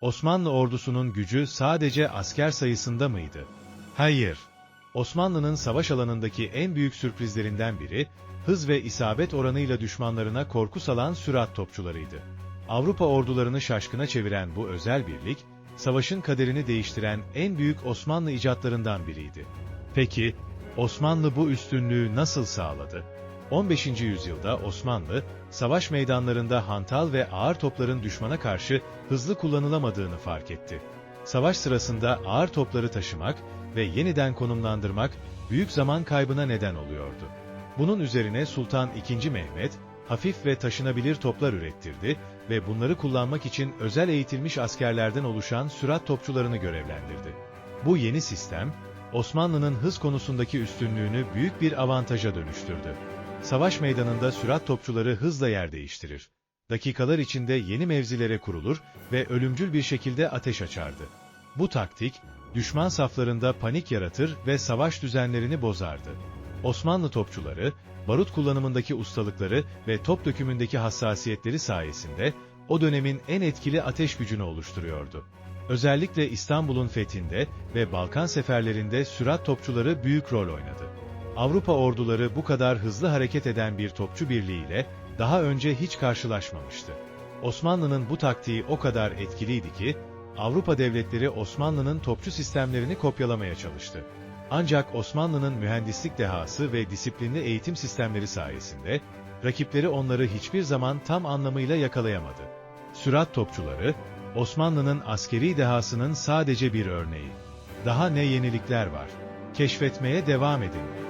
Osmanlı ordusunun gücü sadece asker sayısında mıydı? Hayır. Osmanlı'nın savaş alanındaki en büyük sürprizlerinden biri, hız ve isabet oranıyla düşmanlarına korku salan sürat topçularıydı. Avrupa ordularını şaşkına çeviren bu özel birlik, savaşın kaderini değiştiren en büyük Osmanlı icatlarından biriydi. Peki, Osmanlı bu üstünlüğü nasıl sağladı? 15. yüzyılda Osmanlı, savaş meydanlarında hantal ve ağır topların düşmana karşı hızlı kullanılamadığını fark etti. Savaş sırasında ağır topları taşımak ve yeniden konumlandırmak büyük zaman kaybına neden oluyordu. Bunun üzerine Sultan II. Mehmet, hafif ve taşınabilir toplar ürettirdi ve bunları kullanmak için özel eğitilmiş askerlerden oluşan sürat topçularını görevlendirdi. Bu yeni sistem, Osmanlı'nın hız konusundaki üstünlüğünü büyük bir avantaja dönüştürdü. Savaş meydanında sürat topçuları hızla yer değiştirir. Dakikalar içinde yeni mevzilere kurulur ve ölümcül bir şekilde ateş açardı. Bu taktik, düşman saflarında panik yaratır ve savaş düzenlerini bozardı. Osmanlı topçuları, barut kullanımındaki ustalıkları ve top dökümündeki hassasiyetleri sayesinde o dönemin en etkili ateş gücünü oluşturuyordu. Özellikle İstanbul'un fethinde ve Balkan seferlerinde sürat topçuları büyük rol oynadı. Avrupa orduları bu kadar hızlı hareket eden bir topçu birliğiyle daha önce hiç karşılaşmamıştı. Osmanlı'nın bu taktiği o kadar etkiliydi ki, Avrupa devletleri Osmanlı'nın topçu sistemlerini kopyalamaya çalıştı. Ancak Osmanlı'nın mühendislik dehası ve disiplinli eğitim sistemleri sayesinde, rakipleri onları hiçbir zaman tam anlamıyla yakalayamadı. Sürat topçuları, Osmanlı'nın askeri dehasının sadece bir örneği. Daha ne yenilikler var. Keşfetmeye devam edin.